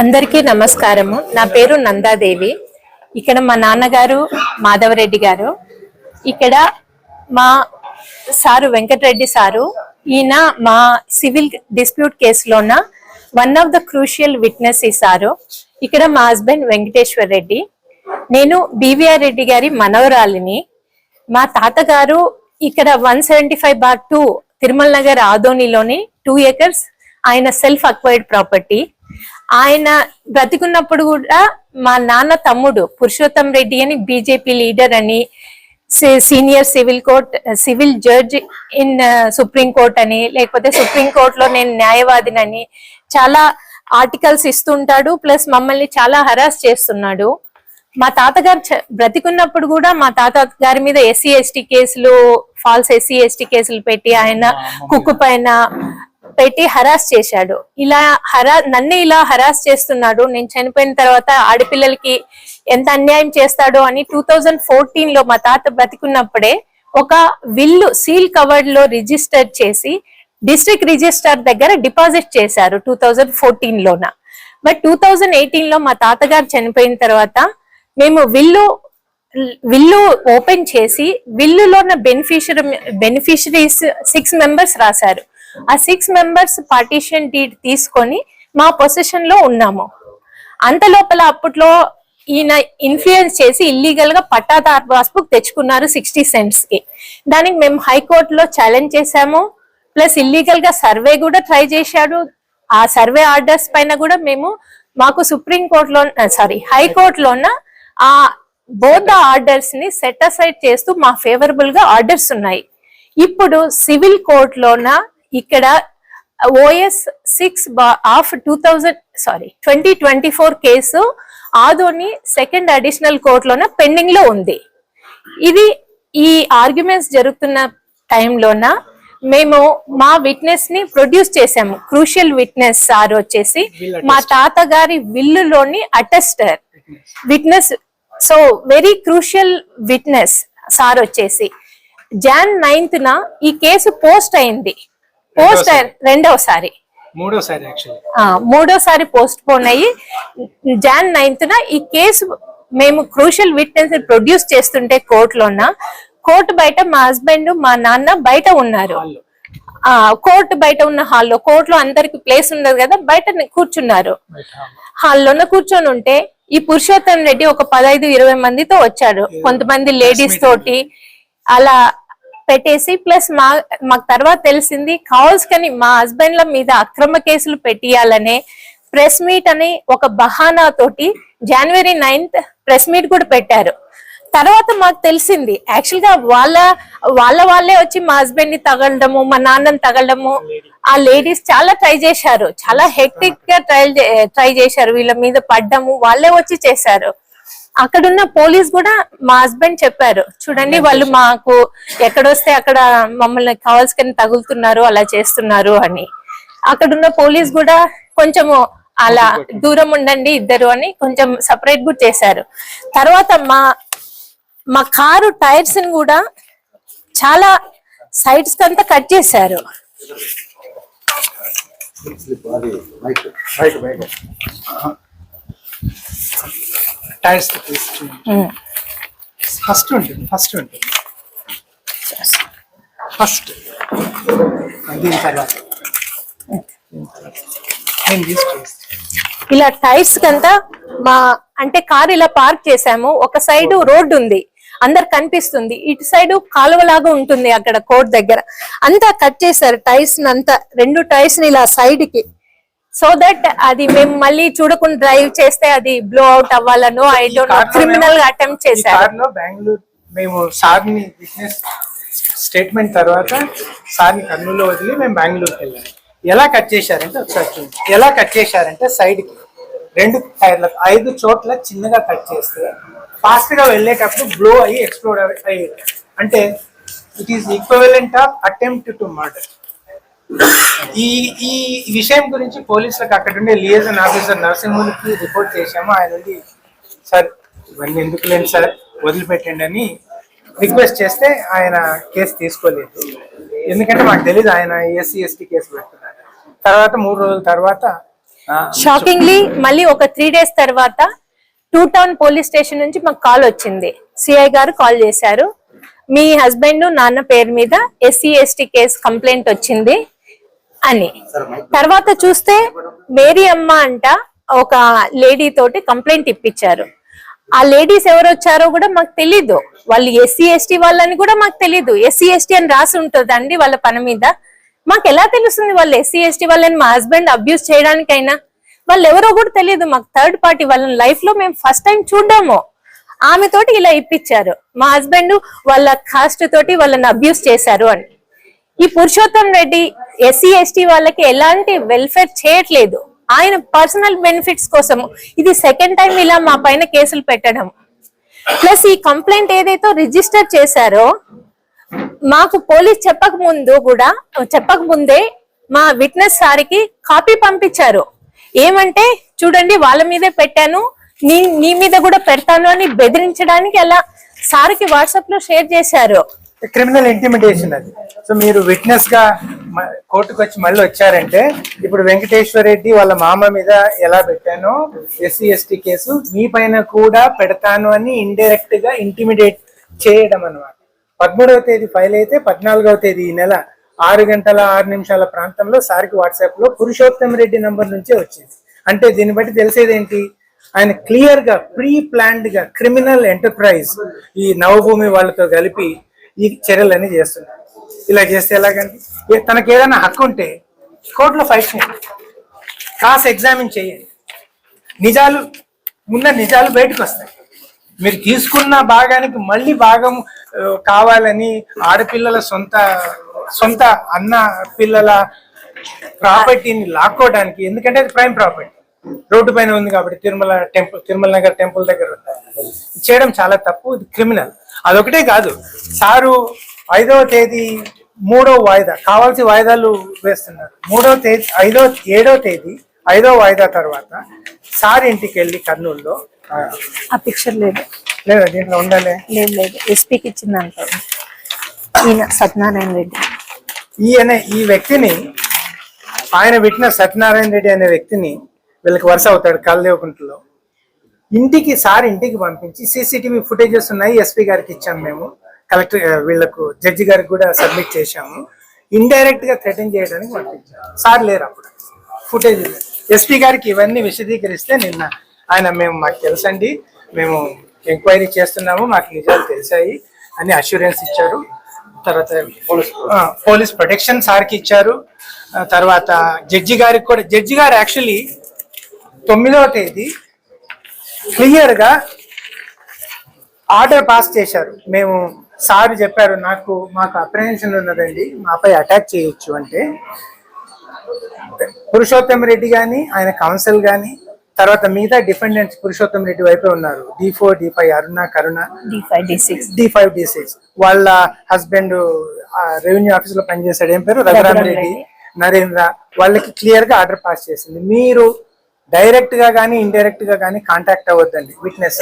అందరికీ నమస్కారము. నా పేరు నందాదేవి. ఇక్కడ మా నాన్నగారు మాధవరెడ్డి గారు. ఇక్కడ మా సారు వెంకటరెడ్డి సారు. ఈయన మా civil dispute కేసులోన one of the crucial witness ఈ సారు. ఇక్కడ మా హస్బెండ్ వెంకటేశ్వర్ రెడ్డి. నేను బీవీఆర్ రెడ్డి గారి మనవరాలిని. మా తాతగారు ఇక్కడ one seventy five bar two Tirumala Nagar ఆదోనిలోని two acres ఆయన సెల్ఫ్ అక్వైర్డ్ ప్రాపర్టీ. ఆయన బ్రతికున్నప్పుడు కూడా మా నాన్న తమ్ముడు పురుషోత్తం రెడ్డి అని బీజేపీ లీడర్ అని senior civil court civil judge in supreme court అని లేకపోతే సుప్రీం కోర్ట్లో నేను న్యాయవాదినని చాలా ఆర్టికల్స్ ఇస్తుంటాడు ప్లస్ మమ్మల్ని చాలా హరాస్ చేస్తున్నాడు. మా తాతగారు బ్రతికున్నప్పుడు కూడా మా తాత గారి మీద ఎస్సీ ఎస్టీ కేసులు ఫాల్స్ ఎస్సీ ఎస్టీ కేసులు పెట్టి ఆయన కుక్కు పైన పెట్టి హరాస్ చేశాడు. ఇలా హరా నన్ను ఇలా హరాస్ చేస్తున్నాడు. నేను చనిపోయిన తర్వాత ఆడపిల్లలకి ఎంత అన్యాయం చేస్తాడో అని టూ థౌజండ్ ఫోర్టీన్లో మా తాత బతికున్నప్పుడే ఒక విల్లు సీల్ కవర్డ్లో రిజిస్టర్ చేసి డిస్ట్రిక్ట్ రిజిస్టర్ దగ్గర డిపాజిట్ చేశారు టూ థౌజండ్ ఫోర్టీన్ లోన. బట్ టూ థౌజండ్ ఎయిటీన్లో మా తాతగారు చనిపోయిన తర్వాత మేము విల్లు విల్లు ఓపెన్ చేసి విల్లులో ఉన్న బెనిఫిషరీ బెనిఫిషరీస్ సిక్స్ మెంబర్స్ రాశారు. ఆ సిక్స్ మెంబర్స్ పార్టీషన్ డీడ్ తీసుకొని మా పొజిషన్లో ఉన్నాము. అంత లోపల అప్పట్లో ఈయన ఇన్ఫ్లుయెన్స్ చేసి ఇల్లీగల్గా పట్టాదార్ పాస్బుక్ తెచ్చుకున్నారు సిక్స్టీ సెంట్స్కి. దానికి మేము హైకోర్టులో ఛాలెంజ్ చేశాము. ప్లస్ ఇల్లీగల్గా సర్వే కూడా ట్రై చేశాడు. ఆ సర్వే ఆర్డర్స్ పైన కూడా మేము మాకు సుప్రీం కోర్టులో సారీ హైకోర్టులోన ఆ బోధ ఆర్డర్స్ని సెట్ అసైడ్ చేస్తూ మా ఫేవరబుల్గా ఆర్డర్స్ ఉన్నాయి. ఇప్పుడు సివిల్ కోర్టులోన ఇక్కడ OS six of two thousand sorry twenty twenty four case Adoni second additional కోర్టులోన పెండింగ్లో ఉంది. ఇది ఈ ఆర్గ్యుమెంట్స్ జరుగుతున్న టైంలోన మేము మా విట్నెస్ని ప్రొడ్యూస్ చేసాము క్రూషియల్ విట్నెస్ సార్ వచ్చేసి మా తాతగారి విల్లులోని attester witness so very crucial witness sir వచ్చేసి. జాన్ నైన్త్ న ఈ కేసు పోస్ట్ అయింది. పోస్ట్ రెండవసారి మూడోసారి మూడోసారి పోస్ట్ పోన్ అయ్యి జాన్ నైన్త్ న ఈ కేసు మేము క్రూషియల్ విట్నెస్ ప్రొడ్యూస్ చేస్తుంటే కోర్టులోన కోర్టు బయట మా హస్బెండ్ మా నాన్న బయట ఉన్నారు. ఆ కోర్టు బయట ఉన్న హాల్లో కోర్టులో అందరికి ప్లేస్ ఉండదు కదా బయట కూర్చున్నారు. హాల్లోన కూర్చొని ఉంటే ఈ పురుషోత్తం రెడ్డి ఒక పదహైదు ఇరవై మందితో వచ్చాడు. కొంతమంది లేడీస్ తోటి అలా పెట్టేసి ప్లస్ మా మాకు తర్వాత తెలిసింది కావాల్స్ కానీ మా హస్బెండ్ల మీద అక్రమ కేసులు పెట్టియాలనే ప్రెస్ మీట్ అని ఒక బహానా తోటి జనవరి నైన్త్ ప్రెస్ మీట్ కూడా పెట్టారు. తర్వాత మాకు తెలిసింది యాక్చువల్గా వాళ్ళ వాళ్ళ వాళ్ళే వచ్చి మా హస్బెండ్ని తగలడము మా నాన్నని తగలడము ఆ లేడీస్ చాలా ట్రై చేశారు. చాలా హెక్టిక్గా ట్రై ట్రై చేశారు వీళ్ళ మీద పడ్డము వాళ్ళే వచ్చి చేశారు. అక్కడున్న పోలీస్ కూడా మా హస్బెండ్ చెప్పారు. చూడండి వాళ్ళు మాకు ఎక్కడొస్తే అక్కడ మమ్మల్ని కావాల్సిన తగులుతున్నారు అలా చేస్తున్నారు అని. అక్కడున్న పోలీస్ కూడా కొంచెము అలా దూరం ఉండండి ఇద్దరు అని కొంచెం సపరేట్ కూడా చేశారు. తర్వాత మా మా కారు టైర్స్ని కూడా చాలా సైడ్స్ కంతా కట్ చేశారు. టైర్స్ ఫస్ట్ ఉంటుంది ఫస్ట్ ఉంటుంది. ఫస్ట్. దీని తర్వాత. నేను ఇలా టైర్స్ కంతా మా అంటే కార్ ఇలా పార్క్ చేసాము ఒక సైడ్ రోడ్డు ఉంది. అందరు కనిపిస్తుంది. ఇటు సైడ్ కాలువలాగా ఉంటుంది అక్కడ కోర్ట్ దగ్గర. అంతా కట్ చేశారు టైర్స్ అంతా. రెండు టైర్స్ని ఇలా సైడ్కి సో దట్ అది మేము మళ్ళీ చూడకుండా డ్రైవ్ చేస్తే అది బ్లో అవుట్ అవ్వాలను ఐ డోంట్ నో క్రిమినల్గా అటెంప్ట్ చేశారు. బెంగళూరు మేము సార్ని విట్నెస్ స్టేట్మెంట్ తర్వాత సార్ని కర్నూలులో వదిలి మేము బెంగళూరుకి వెళ్ళాము ఎలా కట్ చేశారంటే ఒకసారి చూడండి. ఎలా కట్ చేశారంటే సైడ్కి రెండు టైర్లకు ఐదు చోట్ల చిన్నగా కట్ చేస్తే ఫాస్ట్గా వెళ్ళేటప్పుడు బ్లో అయ్యి ఎక్స్ప్లోడ్ అయ్యి అంటే it is equivalent of attempt to murder ఈ ఈ విషయం గురించి పోలీసులకు అక్కడ ఉండే లియజన్ ఆఫీసర్ నరసింహునికి రిపోర్ట్ చేశాము. ఆయన నుండి సార్ ఇవన్నీ ఎందుకు లేని సార్? వదిలిపెట్టండి అని రిక్వెస్ట్ చేస్తే ఆయన కేసు తీసుకోలేదు. ఎందుకంటే మాకు తెలియదు ఆయన ఎస్సీ ఎస్టీ కేసు పెడుతున్నారు. తర్వాత మూడు రోజుల తర్వాత షాకింగ్లీ మళ్ళీ ఒక త్రీ డేస్ తర్వాత టూ టౌన్ పోలీస్ స్టేషన్ నుంచి మాకు కాల్ వచ్చింది. సిఐ గారు కాల్ చేశారు. మీ హస్బెండ్ నాన్న పేరు మీద ఎస్సీ ఎస్టీ కేసు కంప్లైంట్ వచ్చింది. అని. తర్వాత చూస్తే మేరీ అమ్మ అంట ఒక లేడీ తోటి కంప్లైంట్ ఇప్పించారు. ఆ లేడీస్ ఎవరు వచ్చారో కూడా మాకు తెలీదు. వాళ్ళు ఎస్సీ ఎస్టీ వాళ్ళని కూడా మాకు తెలీదు. ఎస్సీ ఎస్టీ అని రాసి ఉంటుందండి వాళ్ళ పని మీద. మాకు ఎలా తెలుస్తుంది వాళ్ళు ఎస్సీ ఎస్టీ వాళ్ళని మా హస్బెండ్ అబ్యూస్ చేయడానికైనా? వాళ్ళు ఎవరో కూడా తెలియదు మాకు థర్డ్ పార్టీ వాళ్ళని లైఫ్లో మేము ఫస్ట్ టైం చూడ్డాము. ఆమె తోటి ఇలా ఇప్పించారు. మా హస్బెండ్ వాళ్ళ కాస్ట్ తోటి వాళ్ళని అబ్యూస్ చేశారు అని. ఈ పురుషోత్తం రెడ్డి ఎస్సీ ఎస్టీ వాళ్ళకి ఎలాంటి వెల్ఫేర్ చేయట్లేదు. ఆయన పర్సనల్ బెనిఫిట్స్ కోసం ఇది సెకండ్ టైం ఇలా మా పైన కేసులు పెట్టడం. ప్లస్ ఈ కంప్లైంట్ ఏదైతే రిజిస్టర్ చేశారో మాకు పోలీస్ చెప్పక ముందు కూడా చెప్పక ముందే మా విట్నెస్ సారికి కాపీ పంపించారు. ఏమంటే చూడండి వాళ్ళ మీదే పెట్టాను. నీ నీ మీద కూడా పెడతాను అని బెదిరించడానికి అలా సార్కి వాట్సాప్లో షేర్ చేశారు. క్రిమినల్ ఇంటిమిడేషన్ అది. సో మీరు విట్నెస్గా కోర్టుకు వచ్చి మళ్ళీ వచ్చారంటే ఇప్పుడు వెంకటేశ్వర రెడ్డి వాళ్ళ మామ మీద ఎలా పెట్టానో ఎస్సీ ఎస్టీ కేసు మీ పైన కూడా పెడతాను అని ఇండైరెక్ట్గా ఇంటిమిడేట్ చేయడం అన్నమాట. పదమూడవ తేదీ ఫైల్ అయితే పద్నాలుగవ తేదీ ఈ నెల ఆరు గంటల ఆరు నిమిషాల ప్రాంతంలో సార్కి వాట్సాప్లో పురుషోత్తం రెడ్డి నంబర్ నుంచే వచ్చింది. అంటే దీన్ని బట్టి తెలిసేది ఏంటి ఆయన క్లియర్గా ప్రీ ప్లాన్డ్గా క్రిమినల్ ఎంటర్ప్రైజ్ ఈ నవభూమి వాళ్ళతో కలిపి ఈ చర్యలన్నీ చేస్తున్నారు. ఇలా చేస్తే ఎలాగండి? ఏ- తనకి ఏదైనా హక్కు ఉంటే కోర్టులో ఫైట్ చేయండి. క్రాస్ ఎగ్జామిన్ చేయండి. నిజాలు ఉన్న నిజాలు బయటకు వస్తాయి. మీరు తీసుకున్న భాగానికి మళ్ళీ భాగం కావాలని ఆడపిల్లల సొంత సొంత అన్న పిల్లల ప్రాపర్టీని లాక్కోవడానికి ఎందుకంటే అది ప్రైమ్ ప్రాపర్టీ. రోడ్డు పైన ఉంది కాబట్టి తిరుమల టెంపుల్ తిరుమల నగర్ టెంపుల్ దగ్గర ఉంది. చేయడం చాలా తప్పు ఇది క్రిమినల్. అదొకటే కాదు. సారు ఐదవ తేదీ మూడో వాయిదా కావాల్సి వాయిదాలు వేస్తున్నారు. మూడో తేదీ ఐదో ఏడో తేదీ ఐదో వాయిదా తర్వాత సార్ ఇంటికి వెళ్ళి కర్నూలులో ఆ, పిక్చర్ లేదు. లేదా దీంట్లో ఉండాలి? లేదు లేదు. ఎస్పీకి ఇచ్చిందంట ఈయన సత్యనారాయణ రెడ్డి. ఈయన ఈ వ్యక్తిని ఆయన పెట్టిన సత్యనారాయణ రెడ్డి అనే వ్యక్తిని వీళ్ళకి వరుస అవుతాడు కలదేవకుంటలో. ఇంటికి సార్ ఇంటికి పంపించి సీసీటీవీ ఫుటేజెస్ ఉన్నాయి ఎస్పీ గారికి ఇచ్చాము మేము. కలెక్టర్ వీళ్ళకు జడ్జి గారికి కూడా సబ్మిట్ చేశాము. ఇండైరెక్ట్గా థ్రెటన్ చేయడానికి పంపించాము సార్ లేరు అప్పుడు. ఫుటేజ్ ఎస్పీ గారికి ఇవన్నీ విశదీకరిస్తే నిన్న ఆయన మేము మాకు తెలుసండి. మేము ఎంక్వైరీ చేస్తున్నాము మాకు నిజాలు తెలిసాయి అని అష్యూరెన్స్ ఇచ్చారు. తర్వాత పోలీస్ ప్రొటెక్షన్ సార్కి ఇచ్చారు. తర్వాత జడ్జి గారికి కూడా జడ్జి గారు యాక్చువల్లీ తొమ్మిదవ తేదీ క్లియర్గా ఆర్డర్ పాస్ చేశారు. మేము సార్ చెప్పారు నాకు మాకు అప్రహెన్షన్ ఉన్నదండి మాపై అటాక్ చేయొచ్చు. అంటే పురుషోత్తం రెడ్డి గాని ఆయన కౌన్సిల్ గాని తర్వాత మిగతా డిఫెండెంట్స్ పురుషోత్తం రెడ్డి వైపే ఉన్నారు. D four D five Aruna Karuna. D five D six. వాళ్ళ హస్బెండ్ రెవెన్యూ ఆఫీస్లో పనిచేశాడు. ఏం పేరు? రఘురామ్ రెడ్డి. నరేంద్ర. వాళ్ళకి క్లియర్గా ఆర్డర్ పాస్ చేసింది. మీరు డైరెక్ట్గా కానీ ఇండైరెక్ట్గా కానీ కాంటాక్ట్ అవ్వద్దండి. విట్నెస్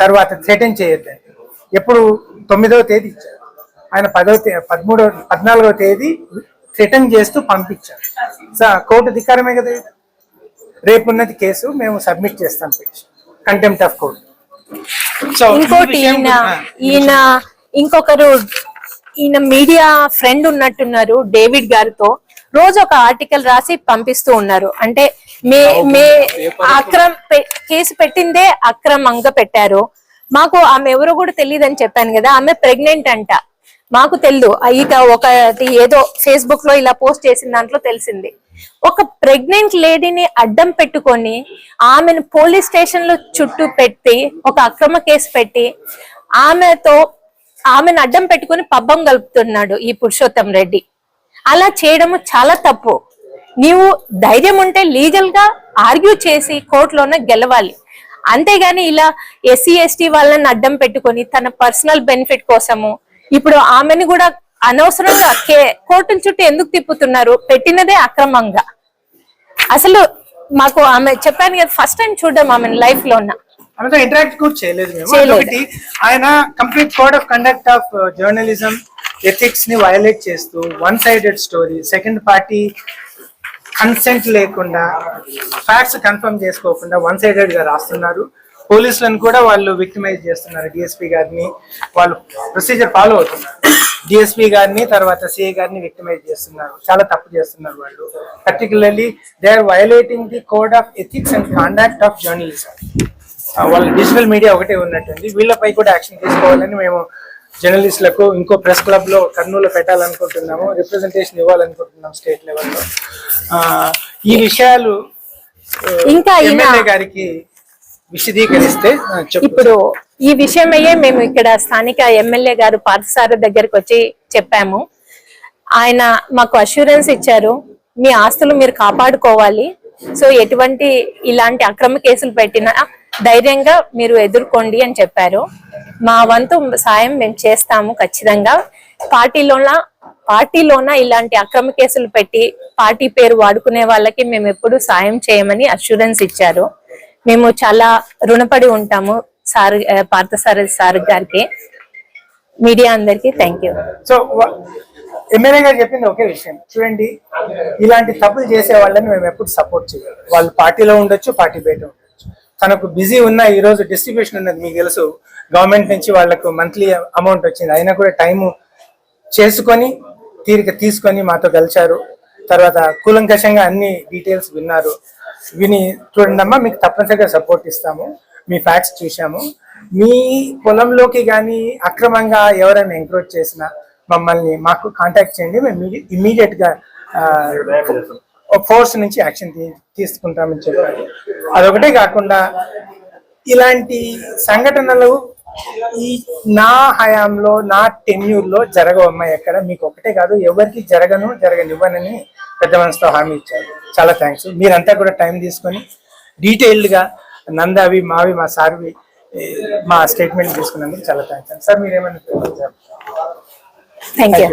తర్వాత థ్రెటన్ చేయొద్దండి. ఎప్పుడు తొమ్మిదవ తేదీ ఇచ్చారు. ఆయన పదవ తే పదమూడవ పద్నాలుగవ తేదీ థ్రెటన్ చేస్తూ పంపించారు. సో కోర్టు ధిక్కారమే కదా. రేపు ఉన్నది కేసు మేము సబ్మిట్ చేస్తాం petition. Contempt of court so ఇంకోటి ఈయన ఈయన ఇంకొకరు ఈయన మీడియా ఫ్రెండ్ ఉన్నట్టున్నారు డేవిడ్ గారితో. రోజు ఒక ఆర్టికల్ రాసి పంపిస్తూ ఉన్నారు. అంటే మే మే అక్రమ్ కేసు పెట్టిందే అక్రమంగా పెట్టారు. మాకు ఆమె ఎవరో కూడా తెలియదు అని చెప్పాను కదా ఆమె ప్రెగ్నెంట్ అంట. మాకు తెలియదు ఇక ఒకటి ఏదో ఫేస్బుక్లో ఇలా పోస్ట్ చేసిన దాంట్లో తెలిసింది. ఒక ప్రెగ్నెంట్ లేడీని అడ్డం పెట్టుకొని ఆమెను పోలీస్ స్టేషన్లో చుట్టూ పెట్టి ఒక అక్రమ కేసు పెట్టి ఆమెతో ఆమెను అడ్డం పెట్టుకొని పబ్బం కలుపుతున్నాడు ఈ పురుషోత్తం రెడ్డి. అలా చేయడము చాలా తప్పు. నీవు ధైర్యం ఉంటే లీగల్గా ఆర్గ్యూ చేసి కోర్టులోనే గెలవాలి. అంతేగాని ఇలా ఎస్సీ ఎస్టీ వాళ్ళని అడ్డం పెట్టుకొని తన పర్సనల్ బెనిఫిట్ కోసము ఇప్పుడు ఆమెను కూడా అనవసరంగా కోర్టుల చుట్టూ ఎందుకు తిప్పుతున్నారు? పెట్టినదే అక్రమంగా. అసలు మాకు ఆమె చెప్పాను కదా ఫస్ట్ టైం చూడడం ఆమె లైఫ్లో ఉన్న ఇంటరాక్ట్ కూడా చేయలేదు ఆయన complete code of conduct of journalism ఎథిక్స్ని violate చేస్తూ one sided story second party consent లేకుండా ఫ్యాక్ట్స్ కన్ఫర్మ్ చేసుకోకుండా వన్ సైడెడ్గా రాస్తున్నారు. పోలీసులను కూడా వాళ్ళు విక్టిమైజ్ చేస్తున్నారు. డిఎస్పీ గారిని వాళ్ళు ప్రొసీజర్ ఫాలో అవుతున్నారు. డిఎస్పీ గారిని తర్వాత సిఐ గారిని విక్టిమైజ్ చేస్తున్నారు. చాలా తప్పు చేస్తున్నారు వాళ్ళు. Particularly they are violating the code of ethics and conduct of journalism వాళ్ళ డిజిటల్ మీడియా ఒకటే ఉన్నట్టుంది. వీళ్ళపై కూడా యాక్షన్ తీసుకోవాలని మేము జర్నలిస్టులకు ఇంకో ప్రెస్ క్లబ్లో కర్నూలు పెట్టాలనుకుంటున్నాము రిప్రజెంటేషన్ ఇవ్వాలనుకుంటున్నాం స్టేట్ లెవెల్లో ఈ విషయాలు ఇంకా ఎమ్మెల్యే గారికి విశదీకరిస్తే ఇప్పుడు ఈ విషయమయ్యే మేము ఇక్కడ స్థానిక ఎమ్మెల్యే గారు పార్థసార దగ్గరకు వచ్చి చెప్పాము. ఆయన మాకు అష్యూరెన్స్ ఇచ్చారు మీ ఆస్తులు మీరు కాపాడుకోవాలి. సో ఎటువంటి ఇలాంటి అక్రమ కేసులు పెట్టినా ధైర్యంగా మీరు ఎదుర్కోండి అని చెప్పారు. మా వంతు సాయం మేము చేస్తాము ఖచ్చితంగా. పార్టీలోన పార్టీలోన ఇలాంటి అక్రమ కేసులు పెట్టి పార్టీ పేరు వాడుకునే వాళ్ళకి మేము ఎప్పుడు సాయం చేయమని అష్యూరెన్స్ ఇచ్చారు. మేము చాలా రుణపడి ఉంటాము సార్ పార్థసారథి సార్ గారికి. మీడియా అందరికి థ్యాంక్ యూ సో ఎమ్మెల్యే గారు చెప్పింది ఒకే విషయం. చూడండి ఇలాంటి తప్పులు చేసే వాళ్ళని మేము ఎప్పుడు సపోర్ట్ చేయాలి వాళ్ళు పార్టీలో ఉండొచ్చు పార్టీ బయట ఉండొచ్చు. తనకు బిజీ ఉన్న ఈ రోజు డిస్ట్రిబ్యూషన్ ఉన్నది మీకు తెలుసు. గవర్నమెంట్ నుంచి వాళ్ళకు మంత్లీ అమౌంట్ వచ్చింది. అయినా కూడా టైము చేసుకొని తీరిక తీసుకొని మాతో కలిశారు. తర్వాత కూలంకషంగా అన్ని డీటెయిల్స్ విన్నారు. విని చూడండమ్మా మీకు తప్పనిసరిగా సపోర్ట్ ఇస్తాము. మీ ఫ్యాక్ట్స్ చూసాము మీ పొలంలోకి కానీ అక్రమంగా ఎవరైనా ఎంక్రోచ్ చేసినా మమ్మల్ని మాకు కాంటాక్ట్ చేయండి. మేము ఇమీడియట్గా ఫోర్స్ నుంచి యాక్షన్ తీసుకుంటామని చెప్పారు. అదొకటే కాకుండా ఇలాంటి సంఘటనలు ఈ నా హయాంలో నా టెన్యూర్లో జరగవమ్మా ఎక్కడ? మీకు ఒకటే కాదు ఎవరికి జరగను జరగనివ్వనని పెద్ద మనసుతో హామీ ఇచ్చారు. చాలా థ్యాంక్స్ మీరంతా కూడా టైం తీసుకొని డీటెయిల్డ్గా నందావి మావి మా సార్వి మా స్టేట్మెంట్ తీసుకున్నందుకు చాలా థ్యాంక్స్ సార్ మీరేమైనా థ్యాంక్ యూ